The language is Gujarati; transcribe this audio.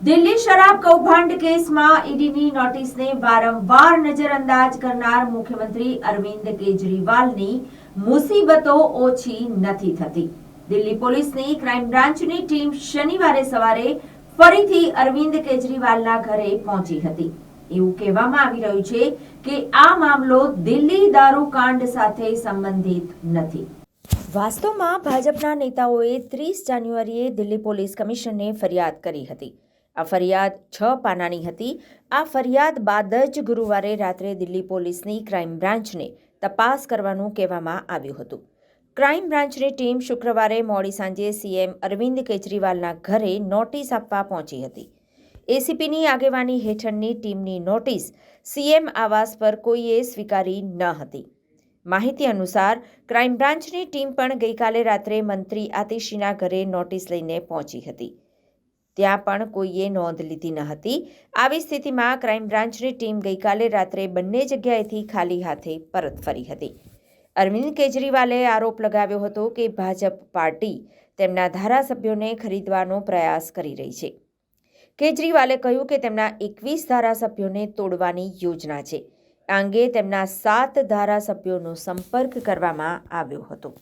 દિલ્હી શરાબ કૌભાંડ કેસમાં ઈડીની નોટિસને વારંવાર નજરઅંદાજ કરનાર મુખ્યમંત્રી અરવિંદ કેજરીવાલની મુસીબતો ઓછી નથી થતી. દિલ્હી પોલીસની ક્રાઇમ બ્રાન્ચની ટીમ શનિવારે સવારે ફરીથી અરવિંદ કેજરીવાલના ઘરે પહોંચી હતી. એવું કહેવામાં આવી રહ્યું છે કે આ મામલો દિલ્હી દારૂકાંડ સાથે સંબંધિત નથી. વાસ્તવમાં ભાજપના નેતાઓએ ત્રીસ જાન્યુઆરીએ દિલ્હી પોલીસ કમિશનને ફરિયાદ કરી હતી. આ ફરિયાદ છ પાનાની હતી. આ ફરિયાદ બાદ જ ગુરુવારે રાત્રે દિલ્હી પોલીસની ક્રાઇમ બ્રાન્ચને તપાસ કરવાનું કહેવામાં આવ્યું હતું. ક્રાઇમ બ્રાન્ચની ટીમ શુક્રવારે મોડી સાંજે સીએમ અરવિંદ કેજરીવાલના ઘરે નોટિસ આપવા પહોંચી હતી. એસીપીની આગેવાની હેઠળની ટીમની નોટિસ સીએમ આવાસ પર કોઈએ સ્વીકારી ન હતી. માહિતી અનુસાર, ક્રાઇમ બ્રાન્ચની ટીમ પણ ગઈકાલે રાત્રે મંત્રી આતિશીના ઘરે નોટિસ લઈને પહોંચી હતી. ત્યાં પણ કોઈએ નોંધ લીધી ન હતી. આવી સ્થિતિમાં ક્રાઇમ બ્રાન્ચની ટીમ ગઈકાલે રાત્રે બંને જગ્યાએથી ખાલી હાથે પરત ફરી હતી. અરવિંદ કેજરીવાલે આરોપ લગાવ્યો હતો કે ભાજપ પાર્ટી તેમના ધારાસભ્યોને ખરીદવાનો પ્રયાસ કરી રહી છે. કેજરીવાલે કહ્યું કે તેમના એકવીસ ધારાસભ્યોને તોડવાની યોજના છે. આ અંગે તેમના સાત ધારાસભ્યોનો સંપર્ક કરવામાં આવ્યો હતો.